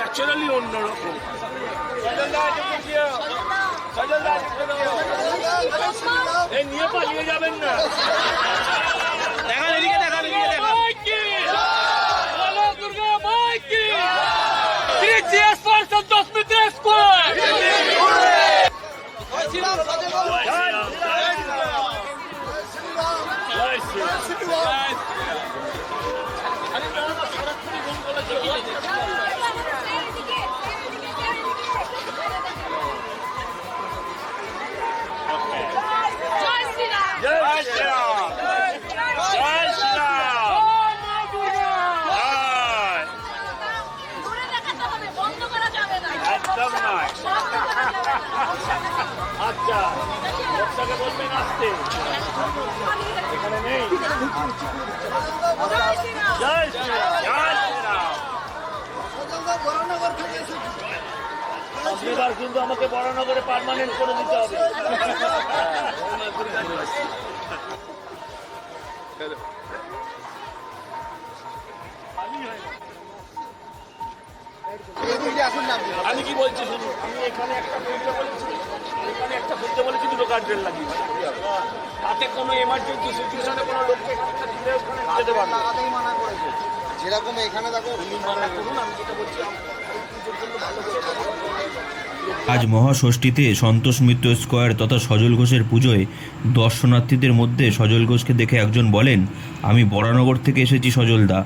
Naturally অন্যরকম। এই নিয়ে পালিয়ে যাবেন না। দেখান এদিকে দেখান এদিকে দেখান। for লোকটাকে বলবেন আসতে। এখানে নেই। জয় শ্রীরাম জয় শ্রীরাম জয় শ্রীরাম এবার কিন্তু আমাকে বড়নগরে পার্মানেন্ট করে দিতে হবে। আমি কি বলছি শুনুন? আমি এখানে একটা বলতে বলতে বলেছি দুটো গার্ডরেল লাগিয়ে তাতে কোনো এমার্জেন্সি সিচুয়েশনে কোনো লোককে যেতে পারবে লাগাতেই মানা করেছে। যেরকম এখানে দেখো মানা করুন আমি যেটা বলছি আজ মহাষষ্ঠীতে সন্তোষ মিত্র স্কোয়ার তথা সজল ঘোষের পুজোয় দর্শনার্থীদের মধ্যে সজল ঘোষকে দেখে একজন বলেন আমি বরানগর থেকে এসেছি সজলদা।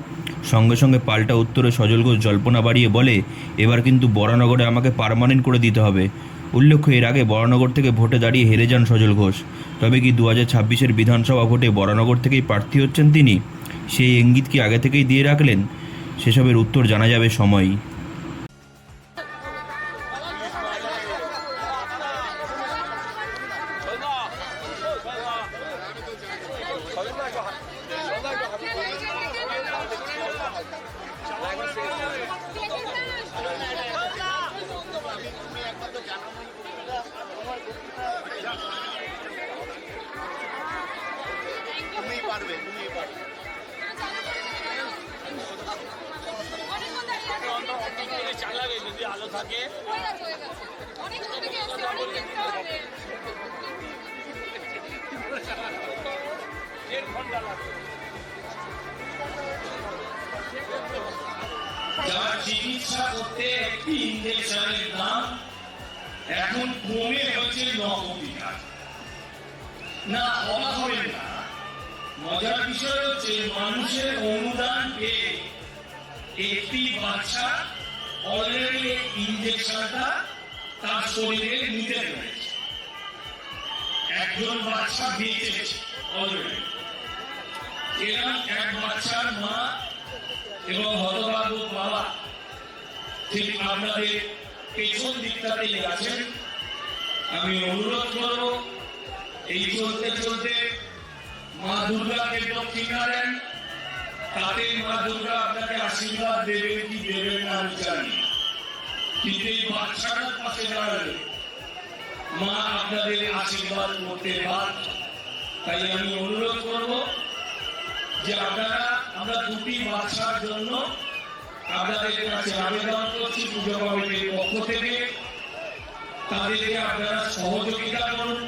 সঙ্গে সঙ্গে পাল্টা উত্তরে সজল ঘোষ জল্পনা বাড়িয়ে বলে, এবার কিন্তু বরানগরে আমাকে পারমানেন্ট করে দিতে হবে। উল্লেখ্য, এর আগে বরানগর থেকে ভোটে দাঁড়িয়ে হেরে যান সজল ঘোষ। তবে কি দু হাজার ছাব্বিশের বিধানসভা ভোটে বরানগর থেকেই প্রার্থী হচ্ছেন তিনি? সেই ইঙ্গিত কি আগে থেকেই দিয়ে রাখলেন? সেসবের উত্তর জানা যাবে সময়ই। পারবে পারবে। চালাবে যদি আলো থাকে হবে চিকিৎসা করতে একটি ইঞ্জেকশনের দাম, এখন কমে হচ্ছে ন না অবাক হবেন না। মজার বিষয় হচ্ছে মানুষের অনুদান পেয়ে একটি বাচ্চা অলরেডি ইঞ্জেকশনটা তার শরীরে নিতে পেরেছে। একজন বাচ্চা বেঁচেছে অলরেডি এরকম এক বাচ্চার মা এবং হতভাগ্য বাবা। ঠিক আপনাদের পেছন দিকটাতেই আছেন। আমি অনুরোধ করব, এই চলতে চলতে মা দুর্গাকে দক্ষিণা দেন তাতে মা দুর্গা আপনাকে আশীর্বাদ দেবেন কি দেবেন না আমি জানি। কিন্তু এই বাচ্চাটার পাশে দাঁড়ালে মা আপনাদের আশীর্বাদ করতে বাধ্য। তাই আমি অনুরোধ করব যে আপনারা, আমরা দুটি বাচ্চার জন্য আপনাদের কাছে আবেদন করছি পুজো কমিটির পক্ষ থেকে। তাদেরকে আপনারা সহযোগিতা করুন।